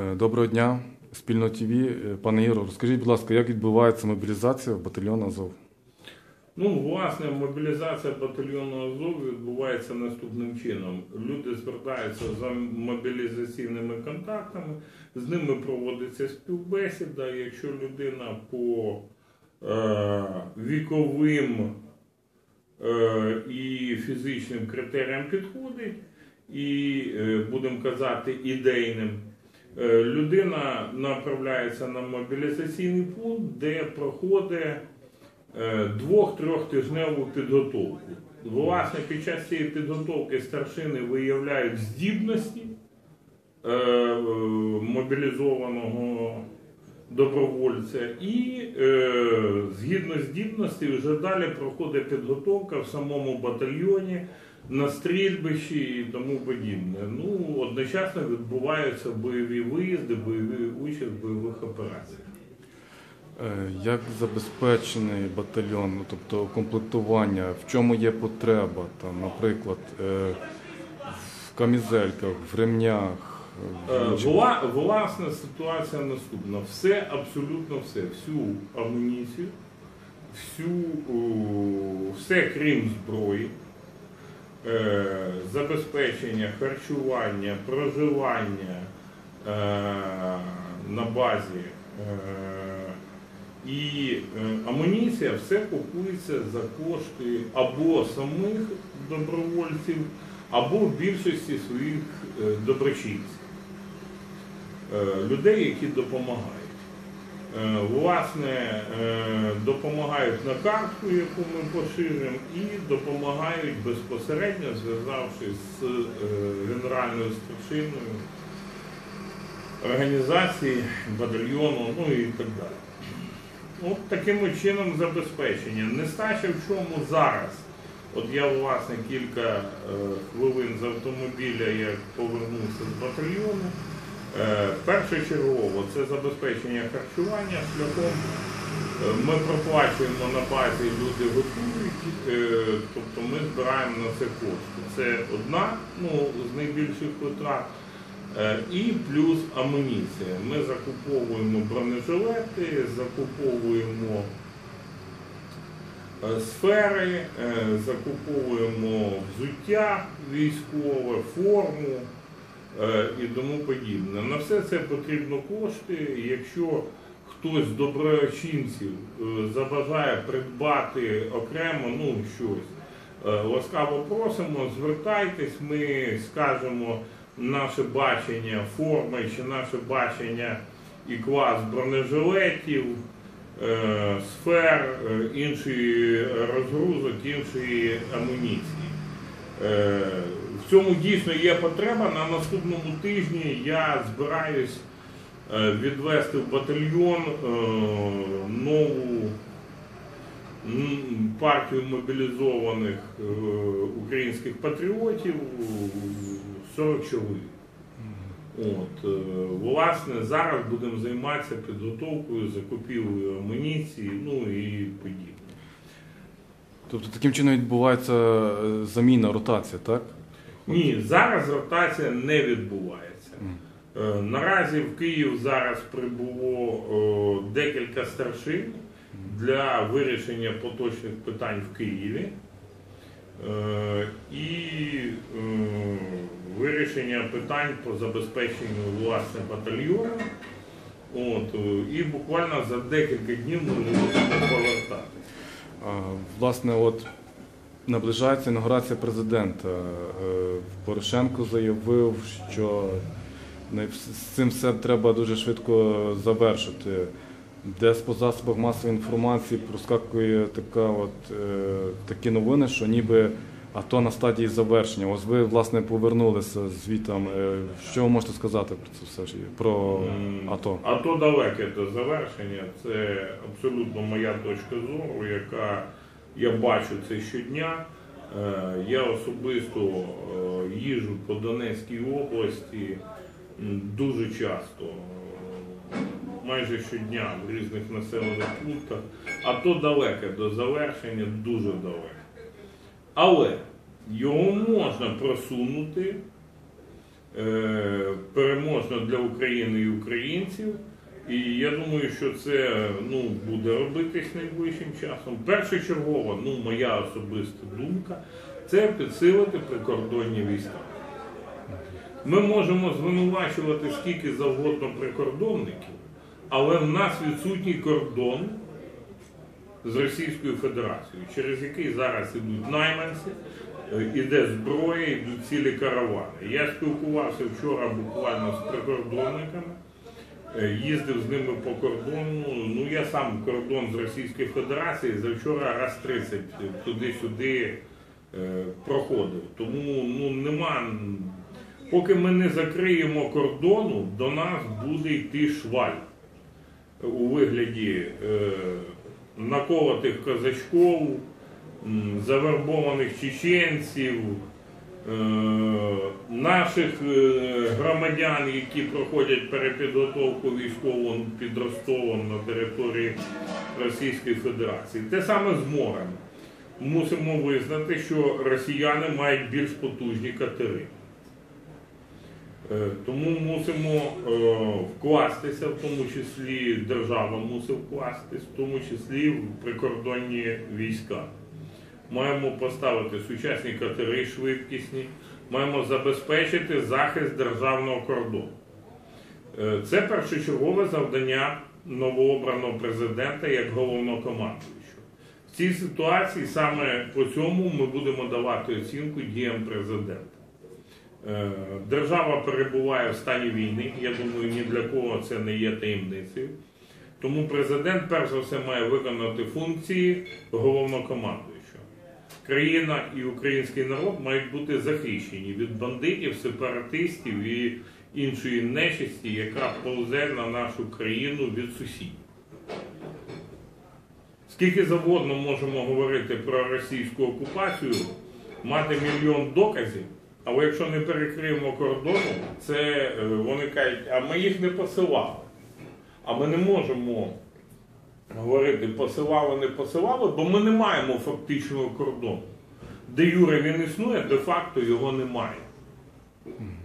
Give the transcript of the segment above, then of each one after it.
Е, Доброго дня, спільно ТВ. Е, Пане Ігор, розкажіть, будь ласка, як відбувається мобілізація в батальйон Азов? Ну, власне, мобілізація батальйону Азов відбувається наступним чином. Люди звертаються за мобілізаційними контактами, з ними проводиться співбесіда. Якщо людина по е, віковим е, і фізичним критеріям підходить, і, е, будемо казати, ідейним, людина направляється на мобілізаційний пункт, де проходить е, двох-трьохтижневу підготовку. Власне, під час цієї підготовки старшини виявляють здібності е, е, мобілізованого добровольця, і е, згідно здібності вже далі проходить підготовка в самому батальйоні на стрільбищі і тому подібне. Ну, одночасно відбуваються бойові виїзди, бойові участь в бойових операціях. Е, Як забезпечений батальйон, ну, тобто комплектування, в чому є потреба, там, наприклад, е, в камізельках, в ремнях? в Е. Вла, власна ситуація наступна. Все, абсолютно все, всю амуніцію, всю, все крім зброї, забезпечення, харчування, проживання е, на базі. Е, і е, амуніція все купується за кошти або самих добровольців, або в більшості своїх е, доброчинців, Е, людей, які допомагають. Е, Власне, е, допомагають на картку, яку ми поширюємо, і допомагають безпосередньо, зв'язавшись з е, генеральною старшиною організації, батальйону, ну і так далі. От таким чином забезпечення. Нестача в чому зараз. От я власне кілька хвилин з автомобіля, як повернувся з батальйону. Е, першочергово це забезпечення харчування шляхом. е, Ми проплачуємо на базі, люди готують, е, тобто ми збираємо на це кошти. Це одна ну, з найбільших витрат. І плюс амуніція. Ми закуповуємо бронежилети, закуповуємо сфери, закуповуємо взуття військове, форму і тому подібне. На все це потрібно кошти. Якщо хтось з доброчинців е, забажає придбати окремо ну, щось, е, ласкаво просимо, звертайтесь, ми скажемо наше бачення форми чи наше бачення і клас бронежилетів, е, сфер, е, іншої розгрузок, іншої амуніції. Цьому дійсно є потреба. На наступному тижні я збираюсь е, відвести в батальйон е, нову партію мобілізованих е, українських патріотів 40 чоловік. От, власне, зараз будемо займатися підготовкою, закупівлею амуніції, ну і подібне. Тобто таким чином відбувається заміна, ротація, так? Ні, зараз ротація не відбувається. Е, Наразі в Київ зараз прибуло е, декілька старшин для вирішення поточних питань в Києві Е, і вирішення питань по забезпеченню власне батальйону. От, і буквально за декілька днів ми будемо повертатися. Власне, от наближається інаугурація президента. Е, Порошенко заявив, що з цим все треба дуже швидко завершити. Десь по засобах масової інформації проскакує така от, е, такі новини, що ніби АТО на стадії завершення. Ось ви, власне, повернулися звітом. Е, Що ви можете сказати про це все ж про АТО? АТО далеке до завершення. Це абсолютно моя точка зору, яка я бачу це щодня. Е, Я особисто е, їжджу по Донецькій області дуже часто, е, майже щодня в різних населених пунктах. АТО далеке до завершення, дуже далеке. Але його можна просунути переможно для України і українців. І я думаю, що це ну, буде робитись найближчим часом. Першочергово, ну, моя особиста думка, це підсилити прикордонні війська. Ми можемо звинувачувати скільки завгодно прикордонників, але в нас відсутній кордон з Російською Федерацією, через який зараз ідуть найманці, е, іде зброя, йдуть цілі каравани. Я спілкувався вчора буквально з прикордонниками, їздив з ними по кордону. Ну я сам кордон з Російської Федерації завчора раз 30 туди-сюди е, проходив. Тому ну нема. Поки ми не закриємо кордону, до нас буде йти шваль у вигляді е, наколотих козачков, завербованих чеченців, е, наших е, громадян, які проходять перепідготовку військову під Ростовом на території Російської Федерації. Те саме з морем. Мусимо визнати, що росіяни мають більш потужні катери. Е, Тому мусимо е, вкластися, в тому числі держава мусить вкластись, в тому числі в прикордонні війська. Маємо поставити сучасні катери швидкісні, маємо забезпечити захист державного кордону. Е, Це першочергове завдання новообраного президента як головнокомандуючого. В цій ситуації саме по цьому ми будемо давати оцінку діям президента. Е, Держава перебуває в стані війни. Я думаю, ні для кого це не є таємницею. Тому президент, перш за все, має виконати функції головнокомандуючого. Країна і український народ мають бути захищені від бандитів, сепаратистів і іншої нечисті, яка повзе на нашу країну від сусідів. Скільки завгодно можемо говорити про російську окупацію, мати мільйон доказів, але якщо не перекриємо кордону, це е, вони кажуть, а ми їх не посилали. А ми не можемо говорити посилали, не посилали, бо ми не маємо фактичного кордону. Де Юре він існує, де-факто його немає.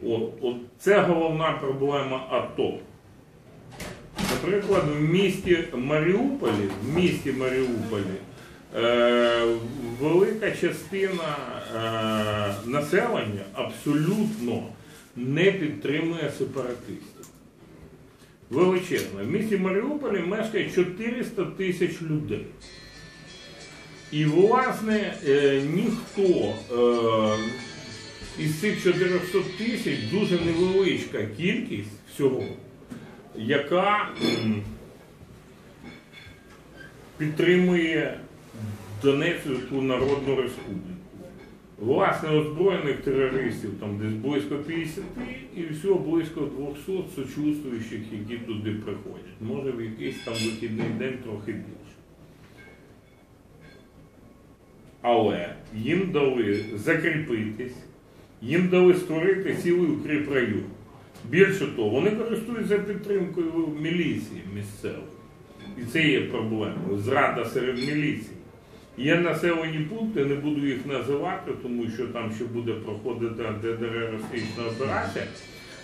От, от це головна проблема АТО. Наприклад, в місті Маріуполі, в місті Маріуполі е, велика частина е, населення абсолютно не підтримує сепаратистів. Величезно. В місті Маріуполі мешкає 400 тисяч людей. І, власне, е, ніхто е, із цих 400 тисяч дуже невеличка кількість всього, яка підтримує Донецьку Народну Республіку. Власне, озброєних терористів там десь близько 50 і всього близько 200 сочувствуючих, які туди приходять. Може в якийсь там вихідний день трохи більше. Але їм дали закріпитись, їм дали створити цілий укріп район. Більше того, вони користуються підтримкою міліції місцевої. І це є проблемою. Зрада серед міліції. Є населені пункти, не буду їх називати, тому що там ще буде проходити антитерористична операція,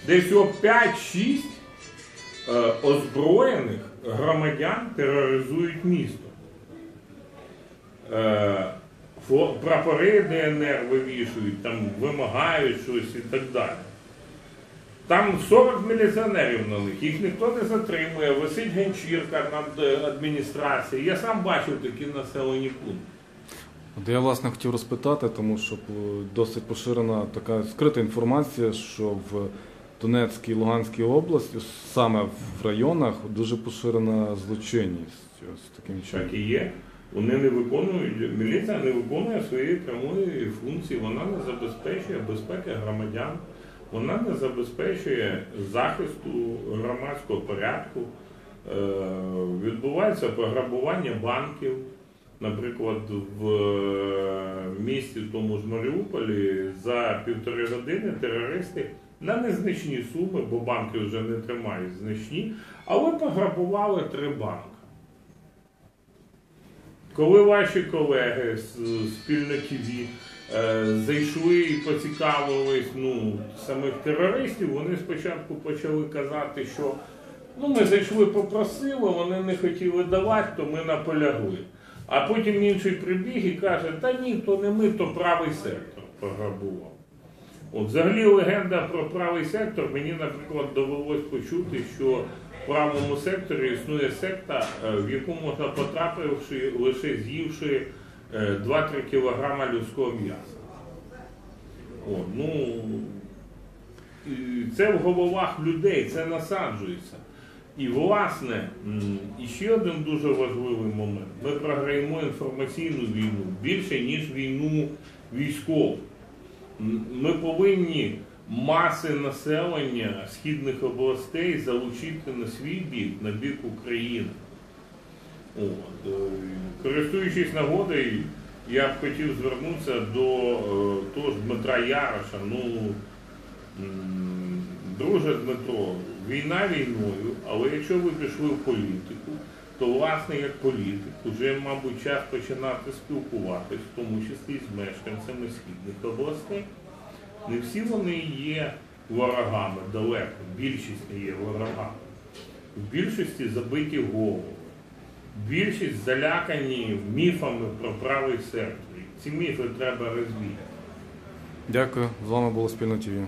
де всього 5-6 е, озброєних громадян тероризують місто. Е, прапори ДНР вивішують, там вимагають щось і так далі. Там 40 міліціонерів на них, їх ніхто не затримує, висить ганчірка над е, адміністрацією. Я сам бачив такі населені пункти. От я власне хотів розпитати, тому що е, досить поширена така скрита інформація, що в Донецькій і Луганській області, саме в районах, дуже поширена злочинність ось таким чином. Так і є. Вони не виконують, міліція не виконує своєї прямої функції, вона не забезпечує безпеки громадян, вона не забезпечує захисту громадського порядку. Е, відбувається пограбування банків. Наприклад, в е, місті тому ж Маріуполі за півтори години терористи на незначні суми, бо банки вже не тримають значні, але пограбували три банки. Коли ваші колеги з спільно ТВ е, зайшли і поцікавились ну, самих терористів, вони спочатку почали казати, що ну, ми зайшли, попросили, вони не хотіли давати, то ми наполягли. А потім інший прибіг і каже, та ні, то не ми, то правий сектор пограбував. От, взагалі легенда про правий сектор мені, наприклад, довелось почути, що в правому секторі існує секта, е, в яку можна потрапивши, лише з'ївши е, 2-3 кілограма людського м'яса. Ну, це в головах людей, це насаджується. І власне, ще один дуже важливий момент. Ми програємо інформаційну війну більше, ніж війну військову. Ми повинні маси населення східних областей залучити на свій бік, на бік України. От. е, Користуючись нагодою, я б хотів звернутися до е, того ж Дмитра Яроша. Ну, друже Дмитро, війна війною, але якщо ви пішли в політику, то власне як політик вже, мабуть, час починати спілкуватись, в тому числі з мешканцями східних областей. Не всі вони є ворогами далеко, більшість не є ворогами. В більшості забиті голови. Більшість залякані міфами про правий серце. Ці міфи треба розвіяти. Дякую. З вами було спільно ТВ.